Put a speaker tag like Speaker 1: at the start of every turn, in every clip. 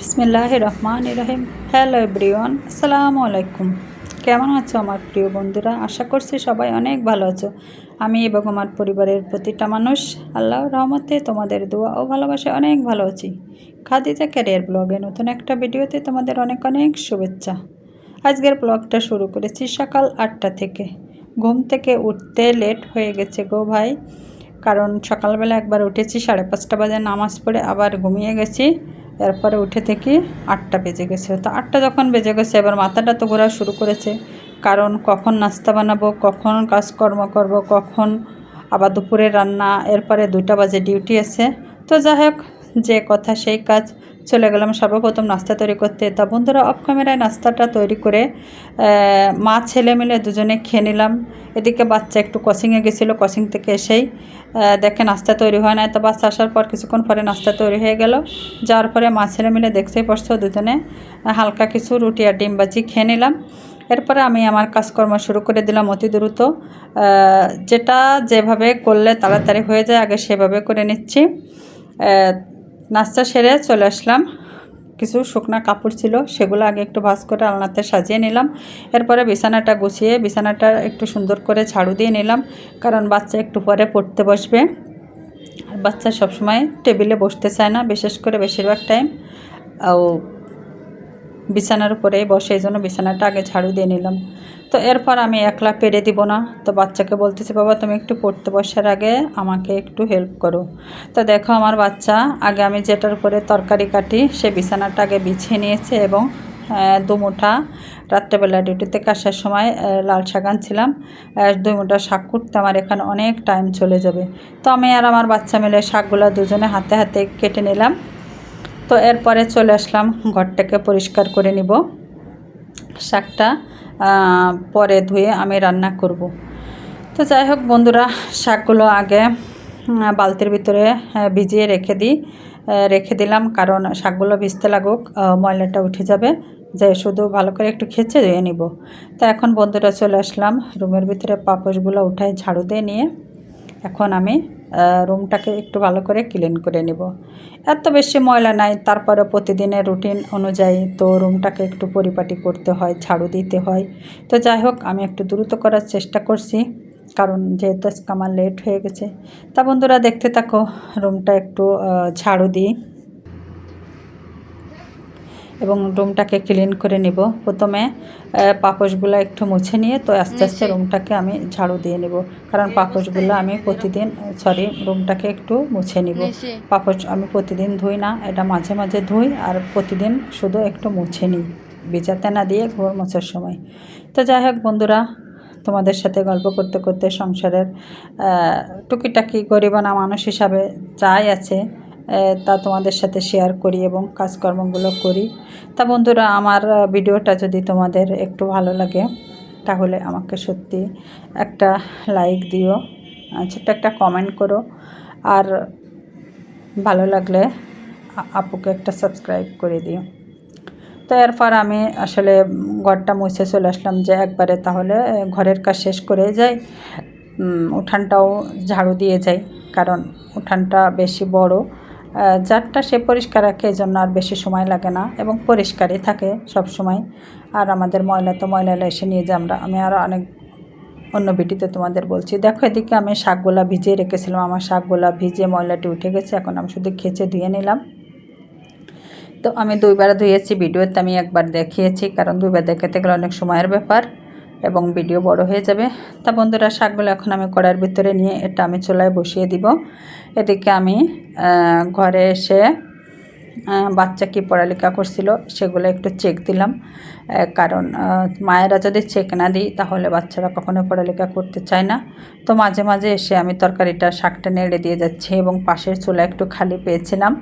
Speaker 1: বিসমিল্লাহ রহমান রহিম hello everyone আসসালামু আলাইকুম। কেমন আছো আমার প্রিয় বন্ধুরা? আশা করছি সবাই অনেক ভালো আছো। আমি এবং আমার পরিবারের প্রতিটা মানুষ আল্লাহ রহমতে তোমাদের দোয়া ও ভালোবাসে অনেক ভালো আছি। খাদিজা ক্যারিয়ার ব্লগে নতুন একটা ভিডিওতে তোমাদের অনেক অনেক শুভেচ্ছা। আজকের ব্লগটা শুরু করেছি সকাল আটটা থেকে। ঘুম থেকে উঠতে লেট হয়ে গেছে গো ভাই। কারণ সকালবেলা একবার উঠেছি, সাড়ে পাঁচটা বাজে নামাজ পড়ে আবার ঘুমিয়ে গেছি। এরপরে উঠে থেকে আটটা বেজে গেছে। তো আটটা যখন বেজে গেছে, এবার মাথাটা তো ঘোরা শুরু করেছে। কারণ কখন নাস্তা বানাবো, কখন কাজকর্ম করব, কখন আবার দুপুরে রান্না, এরপরে দুটা বাজে ডিউটি আছে। তো যাই হোক, যে কথা সেই কাজ। চলে গেলাম সর্বপ্রথম নাস্তা তৈরি করতে। তা বন্ধুরা অফ ক্যামেরায় নাস্তাটা তৈরি করে মা, ছেলে মিলে দুজনে খেয়ে নিলাম। এদিকে বাচ্চা একটু কোচিংয়ে গেছিল কোচিং থেকে এসেই দেখে নাস্তা তৈরি হয় না তো বাচ্চা আসার পর কিছুক্ষণ পরে নাস্তা তৈরি হয়ে গেল। যাওয়ার পরে মা, ছেলে মিলে দেখতেই পারছ দুজনে, হালকা কিছু রুটি আর ডিম বাজি খেয়ে নিলাম। এরপরে আমি আমার কাজকর্ম শুরু করে দিলাম অতি দ্রুত। যেটা যেভাবে করলে তাড়াতাড়ি হয়ে যায়, আগে সেভাবে করে নিচ্ছি। নাস্তা সেরে চলে আসলাম। কিছু শুকনো কাপড় ছিল, সেগুলো আগে একটু ভাজ করে আলনাতে সাজিয়ে নিলাম। এরপরে বিছানাটা গুছিয়ে, বিছানাটা একটু সুন্দর করে ঝাড়ু দিয়ে নিলাম, কারণ বাচ্চা একটু পরে পড়তে বসবে। আর বাচ্চা সবসময় টেবিলে বসতে চায় না, বিশেষ করে বেশিরভাগ টাইম ও বিছানার উপরেই বসে এই জন্য বিছানাটা আগে ঝাড়ু দিয়ে নিলাম। তো এরপর আমি একলা পেরে দিব না। তো বাচ্চাকে বলতেছি বাবা তুমি একটু পড়তে বসার আগে আমাকে একটু হেল্প করো। তো দেখো আমার বাচ্চা আগে আমি যেটার উপরে তরকারি কাটি সে বিছানাটা আগে বিছিয়ে নিয়েছে এবং দুমুঠা রাত্রেবেলা ডিউটি থেকে আসার সময় লাল শাক আহ, দুই মুঠা শাক কুটতে আমার এখানে অনেক টাইম চলে যাবে। তো আমি আর আমার বাচ্চা মিলে শাকগুলো দুজনে হাতে হাতে কেটে নিলাম। তো এরপরে চলে আসলাম, ঘরটাকে পরিষ্কার করে নিব। শাকটা পরে ধুয়ে আমি রান্না করব। তো যাই হোক বন্ধুরা, শাকগুলো আগে বালতির ভিতরে ভিজিয়ে রেখে দিই। রেখে দিলাম কারণ শাকগুলো ভিজতে লাগুক ময়লাটা উঠে যাবে। যে শুধু ভালো করে একটু খেচে ধুয়ে নিব। তো এখন বন্ধুরা চলে আসলাম, রুমের ভিতরে পাপোশগুলো উঠায় ঝাড়ু দিয়ে নিয়ে। এখন আমি রুমটাকে একটু ভালো করে ক্লিন করে নেব। এত বেশি ময়লা নাই তারপরে প্রতিদিনের রুটিন অনুযায়ী তো রুমটাকে একটু পরিপাটি করতে হয়, ঝাড়ু দিতে হয়। তো যাই হোক, আমি একটু দ্রুত করার চেষ্টা করছি, কারণ যেহেতু আজকে আমার লেট হয়ে গেছে। তা বন্ধুরা দেখতে থাকো রুমটা একটু ঝাড়ু দিই। এবং রুমটাকে ক্লিন করে নিব। প্রথমে পাপোশগুলো একটু মুছে নিয়ে তো আস্তে আস্তে রুমটাকে আমি ঝাড়ু দিয়ে নেব। কারণ পাপোশগুলো আমি প্রতিদিন সরি রুমটাকে একটু মুছে নিব। পাপোশ আমি প্রতিদিন ধুই না এটা মাঝে মাঝে ধুই আর প্রতিদিন শুধু একটু মুছে নিই ভিজাতে না দিয়ে ঘর মোছার সময়। তো যাই হোক বন্ধুরা তোমাদের সাথে গল্প করতে করতে সংসারের টুকিটাকি গরিবানা মানুষ হিসাবে যাই আছে তা তোমাদের সাথে শেয়ার করি এবং কাজকর্মগুলো করি। তা বন্ধুরা, আমার ভিডিওটা যদি তোমাদের একটু ভালো লাগে, তাহলে আমাকে সত্যি একটা লাইক দিও ছোট্ট একটা কমেন্ট করো। আর ভালো লাগলে আপুকে একটা সাবস্ক্রাইব করে দিও। তো এরপর আমি আসলে ঘরটা মুছে চলে আসলাম যে একবারে তাহলে ঘরের কাজ শেষ করে যাই। উঠানটাও ঝাড়ু দিয়ে যাই, কারণ উঠানটা বেশি বড়। যারটা সে পরিষ্কার রাখে জন্য আর বেশি সময় লাগে না এবং পরিষ্কারই থাকে সব সময় আর আমাদের ময়লা তো ময়লা এসে নিয়ে যাই আমরা। আমি আরও অনেক অন্য ভিডিওতে তোমাদের বলছি, দেখো এদিকে আমি শাকগুলা ভিজিয়ে রেখেছিলাম। আমার শাকগুলা ভিজে ময়লাটি উঠে গেছে, এখন আমি শুধু খেচে ধুয়ে নিলাম। তো আমি দুইবার ধুয়েছি, ভিডিওতে আমি একবার দেখিয়েছি, কারণ দুইবার দেখাতে গেলে অনেক সময়ের ব্যাপার। এবং ভিডিও বড় হয়ে যাবে। তা বন্ধুরা, শাকগুলো এখন আমি কড়ার ভিতরে নিয়ে এটা আমি চুলায় বসিয়ে দিব। এদিকে আমি ঘরে এসে বাচ্চা কি পড়ালেখা করছিল সেগুলো একটু চেক দিলাম। কারণ মায়েরা যদি চেক না দিই, তাহলে বাচ্চারা কখনো পড়ালেখা করতে চায় না। তো মাঝে মাঝে এসে আমি তরকারিটা, শাকটা নেড়ে দিয়ে যাচ্ছি এবং পাশের চুলা একটু খালি পেয়েছিলাম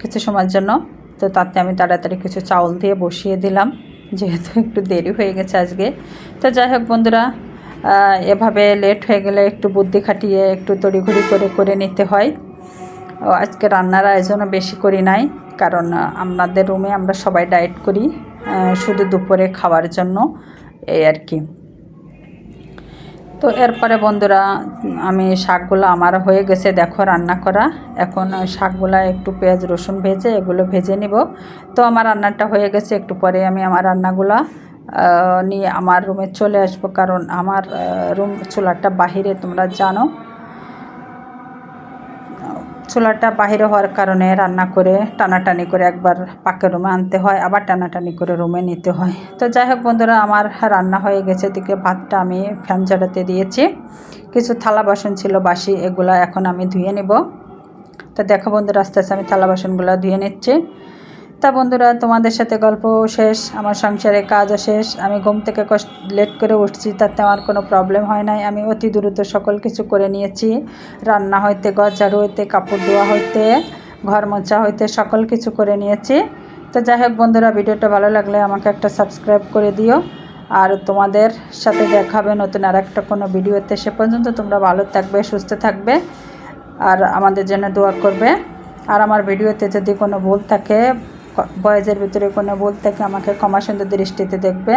Speaker 1: কিছু সময়ের জন্য। তো তাতে আমি তাড়াতাড়ি কিছু চাউল দিয়ে বসিয়ে দিলাম। যেহেতু একটু দেরি হয়ে গেছে আজকে। তো যাই হোক বন্ধুরা এভাবে লেট হয়ে গেলে একটু বুদ্ধি খাটিয়ে একটু তড়িঘড়ি করে করে নিতে হয়। ও আজকে রান্নার আয়োজনও বেশি করি নাই, কারণ আপনাদের রুমে আমরা সবাই ডায়েট করি শুধু দুপুরে খাওয়ার জন্য, এই আর কি। তো এরপরে বন্ধুরা, আমি শাকগুলো আমার হয়ে গেছে, দেখো রান্না করা। এখন শাকগুলো একটু পেঁয়াজ, রসুন ভেজে এগুলো ভেজে নিব। তো আমার রান্নাটা হয়ে গেছে, একটু পরে আমি আমার রান্নাগুলো নিয়ে আমার রুমে চলে আসব। কারণ আমার রুম চুলাটা বাহিরে, তোমরা জানো। চুলাটা বাহিরে হওয়ার কারণে রান্না করে টানাটানি করে একবার পাকে রুমে আনতে হয়, আবার টানাটানি করে রুমে নিতে হয়। তো যাই হোক বন্ধুরা, আমার রান্না হয়ে গেছে দিকে ভাতটা আমি ফ্যান ঝাড়াতে দিয়েছি। কিছু থালা বাসন ছিল বাসি, এগুলো এখন আমি ধুয়ে নেব। তো দেখো বন্ধুরা, আস্তে আস্তে আমি থালা বাসনগুলো ধুয়ে নিচ্ছি। তা বন্ধুরা, তোমাদের সাথে গল্প শেষ, আমার সংসারে কাজও শেষ, আমি ঘুম থেকে কষ্ট লেট করে উঠছি, তাতে আমার কোনো প্রবলেম হয় নাই, আমি অতি দ্রুত সকল কিছু করে নিয়েছি, রান্না হইতে ঘর ঝাড়ু হইতে, কাপড় ধোয়া হইতে, ঘর মোছা হইতে, সকল কিছু করে নিয়েছি। তো যাই হোক বন্ধুরা, ভিডিওটা ভালো লাগলে আমাকে একটা সাবস্ক্রাইব করে দিও, আর তোমাদের সাথে দেখাবে নতুন আর একটা কোনো ভিডিওতে, সে পর্যন্ত তোমরা ভালো থাকবে, সুস্থ থাকবে, আর আমাদের জন্য দোয়া করবে। আর আমার ভিডিওতে যদি কোনো ভুল থাকে বয়েজের ভিতরে কোনো ভুল থাকে আমাকে ক্ষমা সুন্দর দৃষ্টিতে দেখবে।